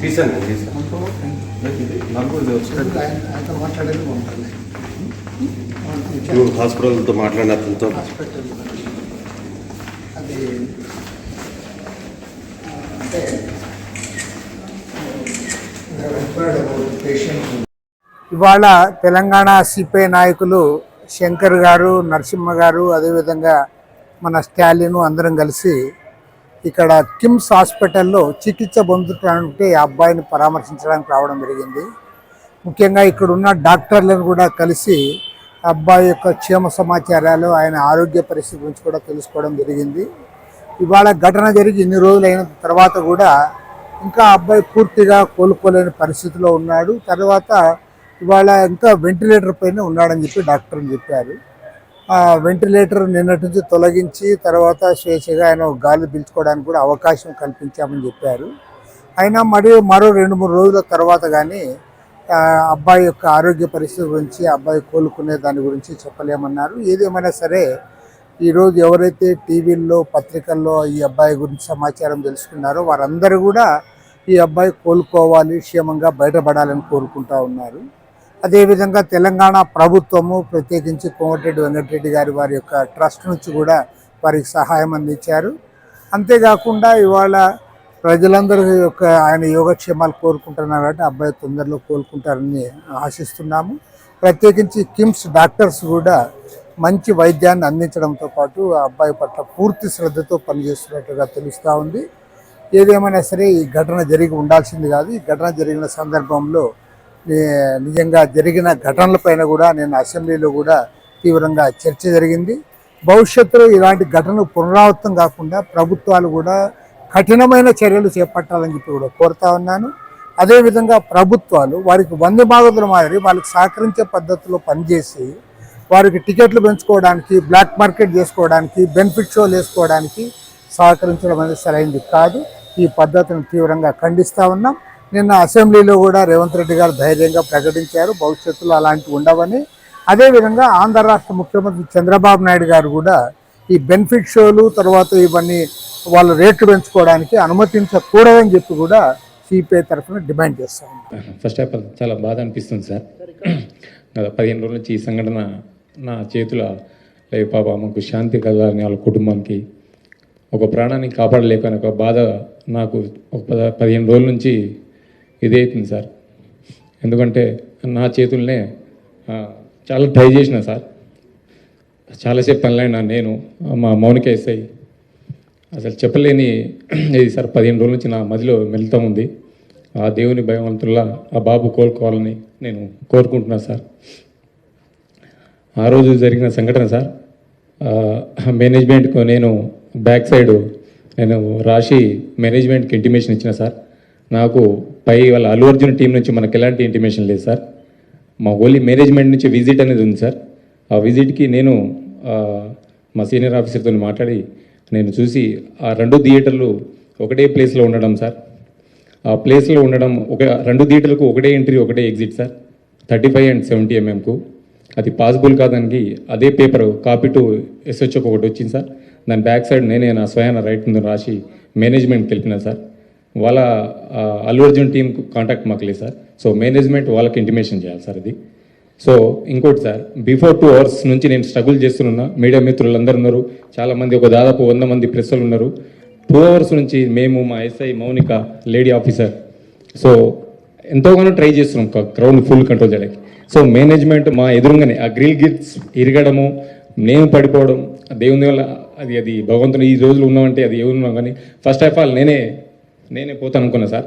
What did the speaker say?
తీసాను హాస్పిటల్తో మాట్లాడిన అతనితో. హాస్పిటల్ అది అంటే పేషెంట్ ఇవాళ తెలంగాణ సిపిఐ నాయకులు శంకర్ గారు నరసింహ గారు అదేవిధంగా మన స్టాలిన్ అందరం కలిసి ఇక్కడ కిమ్స్ హాస్పిటల్లో చికిత్స పొందుతుంటే ఆ అబ్బాయిని పరామర్శించడానికి రావడం జరిగింది. ముఖ్యంగా ఇక్కడ ఉన్న డాక్టర్లను కూడా కలిసి అబ్బాయి యొక్క క్షేమ సమాచారాలు ఆయన ఆరోగ్య పరిస్థితి గురించి కూడా తెలుసుకోవడం జరిగింది. ఇవాళ ఘటన జరిగి ఇన్ని రోజులైన తర్వాత కూడా ఇంకా అబ్బాయి పూర్తిగా కోలుకోలేని పరిస్థితిలో ఉన్నాడు. తర్వాత ఇవాళ ఇంకా వెంటిలేటర్ పైన ఉన్నాడని చెప్పి డాక్టర్ని చెప్పారు. ఆ వెంటిలేటర్ నిన్నటి నుంచి తొలగించి తర్వాత స్వేచ్ఛగా ఆయన గాలి పీల్చుకోవడానికి కూడా అవకాశం కల్పించామని చెప్పారు. అయినా మరియు మరో రెండు మూడు రోజుల తర్వాత కానీ అబ్బాయి యొక్క ఆరోగ్య పరిస్థితి గురించి అబ్బాయి కోలుకునే దాని గురించి చెప్పలేమన్నారు. ఏదేమైనా సరే ఈరోజు ఎవరైతే టీవీల్లో పత్రికల్లో ఈ అబ్బాయి గురించి సమాచారం తెలుసుకున్నారో వారందరూ కూడా ఈ అబ్బాయి కోలుకోవాలి క్షేమంగా బయటపడాలని కోరుకుంటా ఉన్నారు. అదేవిధంగా తెలంగాణ ప్రభుత్వము ప్రత్యేకించి కోమటిరెడ్డి వెంకటరెడ్డి గారి వారి యొక్క ట్రస్ట్ నుంచి కూడా వారికి సహాయం అందించారు. అంతేకాకుండా ఇవాళ ప్రజలందరూ యొక్క ఆయన యోగక్షేమాలు కోరుకుంటున్నారు కాబట్టి అబ్బాయి తొందరలో కోలుకుంటారని ఆశిస్తున్నాము. ప్రత్యేకించి కిమ్స్ డాక్టర్స్ కూడా మంచి వైద్యాన్ని అందించడంతో పాటు ఆ అబ్బాయి పట్ల పూర్తి శ్రద్ధతో పనిచేస్తున్నట్టుగా తెలుస్తూ ఉంది. ఏదేమైనా సరే ఈ ఘటన జరిగి ఉండాల్సింది కాదు. ఈ ఘటన జరిగిన సందర్భంలో నిజంగా జరిగిన ఘటనలపైన కూడా నేను అసెంబ్లీలో కూడా తీవ్రంగా చర్చ జరిగింది. భవిష్యత్తులో ఇలాంటి ఘటనలు పునరావృతం కాకుండా ప్రభుత్వాలు కూడా కఠినమైన చర్యలు చేపట్టాలని చెప్పి కూడా కోరుతా ఉన్నాను. అదేవిధంగా ప్రభుత్వాలు వారికి వంద బాగతుల మాదిరి వాళ్ళకి సహకరించే పద్ధతిలో పనిచేసి వారికి టికెట్లు పెంచుకోవడానికి బ్లాక్ మార్కెట్ చేసుకోవడానికి బెనిఫిట్ షోలు వేసుకోవడానికి సహకరించడం అనేది సరైనది కాదు. ఈ పద్ధతిని తీవ్రంగా ఖండిస్తూ ఉన్నాం. నిన్న అసెంబ్లీలో కూడా రేవంత్ రెడ్డి గారు ధైర్యంగా ప్రకటించారు. భవిష్యత్తులో అలాంటివి ఉండవని. అదేవిధంగా ఆంధ్ర రాష్ట్ర ముఖ్యమంత్రి చంద్రబాబు నాయుడు గారు కూడా ఈ బెనిఫిట్ షోలు తర్వాత ఇవన్నీ వాళ్ళు రేట్లు పెంచుకోవడానికి అనుమతించకూడదని చెప్పి కూడా సిపిఐ తరఫున డిమాండ్ చేస్తా ఫస్ట్ ఆఫ్ ఆల్ చాలా బాధ అనిపిస్తుంది సార్. గత పదిహేను రోజుల నుంచి ఈ సంఘటన నా చేతుల లేవు పాప ఆమెకు శాంతి కలగాలని వాళ్ళ కుటుంబానికి ఒక ప్రాణాన్ని కాపాడలేకని ఒక బాధ నాకు ఒక పద పదిహేను రోజుల నుంచి ఇది అవుతుంది సార్. ఎందుకంటే నా చేతుల్నే చాలా ట్రై చేసిన సార్. చాలాసేపు పనులైనా నేను మా మౌనిక ఎస్ఐ అసలు చెప్పలేని ఇది సార్. పదిహేను రోజుల నుంచి నా మదిలో మెలుతా ఉంది. ఆ దేవుని భయవంతుల్లా ఆ బాబు కోలుకోవాలని నేను కోరుకుంటున్నాను సార్. ఆ రోజు జరిగిన సంఘటన సార్ ఆ, మేనేజ్మెంట్కు నేను బ్యాక్ సైడ్ నేను రాసి మేనేజ్మెంట్కి ఇంటిమేషన్ ఇచ్చిన సార్. నాకు పై వాళ్ళ అల్లు అర్జున్ టీం నుంచి మనకు ఎలాంటి ఇంటిమేషన్ లేదు సార్. మా ఓన్లీ మేనేజ్మెంట్ నుంచి విజిట్ అనేది ఉంది సార్. ఆ విజిట్కి నేను మా సీనియర్ ఆఫీసర్తో మాట్లాడి నేను చూసి ఆ రెండు థియేటర్లు ఒకటే ప్లేస్లో ఉండడం సార్. ఆ ప్లేస్లో ఉండడం ఒక రెండు థియేటర్లకు ఒకటే ఎంట్రీ ఒకటే exit sir. Thirty five and seventy ఎంఎంకు అది పాసిబుల్ కాదానికి అదే పేపర్ కాపీ టు ఎస్హెచ్ఓకి ఒకటి వచ్చింది సార్. దాని బ్యాక్ సైడ్ నేనే నా స్వయాన రైట్ ముందు రాసి మేనేజ్మెంట్కి తెలిపిన సార్. వాళ్ళ అల్లు అర్జున్ టీంకు కాంటాక్ట్ మాకు లేదు సార్. సో మేనేజ్మెంట్ వాళ్ళకి ఇంటిమేషన్ చేయాలి సార్ అది సో ఇంకోటి సార్ బిఫోర్ టూ అవర్స్ నుంచి నేను స్ట్రగుల్ చేస్తున్నా. మీడియా మిత్రులు అందరు ఉన్నారు చాలామంది ఒక దాదాపు వంద మంది ప్రెస్సులు ఉన్నారు. టూ అవర్స్ నుంచి మేము మా SI Mounika lady officer so ఎంతోగానో try చేస్తున్నాం క్రౌడ్ ఫుల్ కంట్రోల్ చేయడానికి. సో మేనేజ్మెంట్ మా ఎదురుగానే ఆ గ్రిల్ గిట్స్ ఇరగడము నేను పడిపోవడం దేవుని వల్ల అది అది భగవంతుని ఈ రోజులు ఉన్నామంటే అది ఏమున్నాం కానీ ఫస్ట్ ఆఫ్ ఆల్ నేనే నేనే పోతాను అనుకున్నా సార్.